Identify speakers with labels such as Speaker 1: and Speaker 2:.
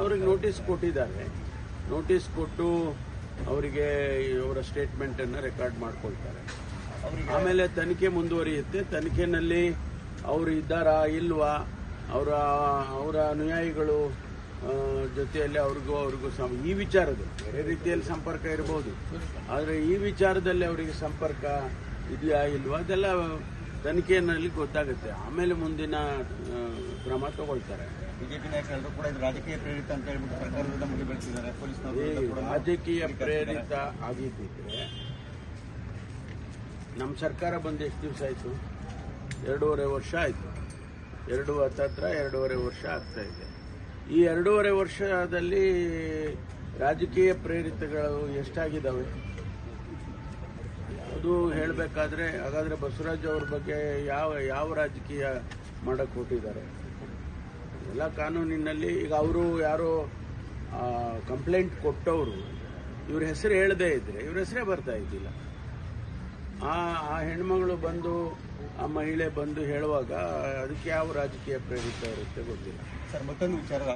Speaker 1: ಅವ್ರಿಗೆ ನೋಟಿಸ್ ಕೊಟ್ಟಿದ್ದಾರೆ. ನೋಟಿಸ್ ಕೊಟ್ಟು ಅವರಿಗೆ ಅವರ ಸ್ಟೇಟ್ಮೆಂಟ್ ಅನ್ನ ರೆಕಾರ್ಡ್ ಮಾಡ್ಕೊಳ್ತಾರೆ ಆಮೇಲೆ ತನಿಖೆ ಮುಂದುವರಿಯುತ್ತೆ. ತನಿಖೆನಲ್ಲಿ ಅವರು ಇದ್ದಾರಾ ಇಲ್ವಾ? ಅವರ ಅವರ ಅನುಯಾಯಿಗಳು ಜೊತೆಯಲ್ಲಿ ಅವ್ರಿಗೂ ಅವ್ರಿಗೂ ಸಂ ಈ ವಿಚಾರದ ಬೇರೆ ರೀತಿಯಲ್ಲಿ ಸಂಪರ್ಕ ಇರಬಹುದು ಆದರೆ ಈ ವಿಚಾರದಲ್ಲಿ ಅವರಿಗೆ ಸಂಪರ್ಕ ಇದೆಯಾ ಇಲ್ವಾ ಅದೆಲ್ಲ ತನಿಖೆಯಲ್ಲಿ ಗೊತ್ತಾಗುತ್ತೆ. ಆಮೇಲೆ ಮುಂದಿನ ಕ್ರಮ ತಗೊಳ್ತಾರೆ.
Speaker 2: ಬಿಜೆಪಿ ನಾಯಕರೆಲ್ಲರೂ ಕೂಡ ಇದು ರಾಜಕೀಯ ಪ್ರೇರಿತ ಅಂತ ಹೇಳ್ಬಿಟ್ಟು ಸರ್ಕಾರದ ವಿರುದ್ಧ ಮುಗಿ ಬೆಳೆಸಿದ್ದಾರೆ ಪೊಲೀಸ್ನವರು ಕೂಡ
Speaker 1: ರಾಜಕೀಯ ಪ್ರೇರಿತ ಆಗಿದ್ದಿದ್ರೆ ನಮ್ಮ ಸರ್ಕಾರ ಬಂದು ಎಷ್ಟು ದಿವಸ ಆಯಿತು? ಎರಡೂವರೆ ವರ್ಷ ಆಯಿತು. ಎರಡು ಹತ್ತತ್ರ ಎರಡೂವರೆ ವರ್ಷ ಆಗ್ತಾ ಇದೆ. ಈ ಎರಡೂವರೆ ವರ್ಷದಲ್ಲಿ ರಾಜಕೀಯ ಪ್ರೇರಿತಗಳು ಎಷ್ಟಾಗಿದ್ದಾವೆ ಅದು ಹೇಳಬೇಕಾದ್ರೆ, ಹಾಗಾದ್ರೆ ಬಸವರಾಜ್ ಅವ್ರ ಬಗ್ಗೆ ಯಾವ ಯಾವ ರಾಜಕೀಯ ಮಾಡಕ್ಕೆ ಹೊಟ್ಟಿದ್ದಾರೆ ಎಲ್ಲ ಕಾನೂನಿನಲ್ಲಿ ಈಗ ಅವರು ಯಾರೋ ಕಂಪ್ಲೇಂಟ್ ಕೊಟ್ಟವರು, ಇವ್ರ ಹೆಸರು ಹೇಳದೇ ಇದ್ದರೆ ಇವ್ರ ಹೆಸರೇ ಬರ್ತಾ ಇದ್ದಿಲ್ಲ. ಆ ಆ ಹೆಣ್ಮಗಳು ಬಂದು, ಆ ಮಹಿಳೆ ಬಂದು ಹೇಳುವಾಗ, ಅದಕ್ಕೆ ಯಾವ ರಾಜಕೀಯ ಪ್ರೇರಿತ ಇರುತ್ತೆ ಗೊತ್ತಿಲ್ಲ.
Speaker 2: ಸರ್, ಮತ್ತೊಂದು ವಿಚಾರ.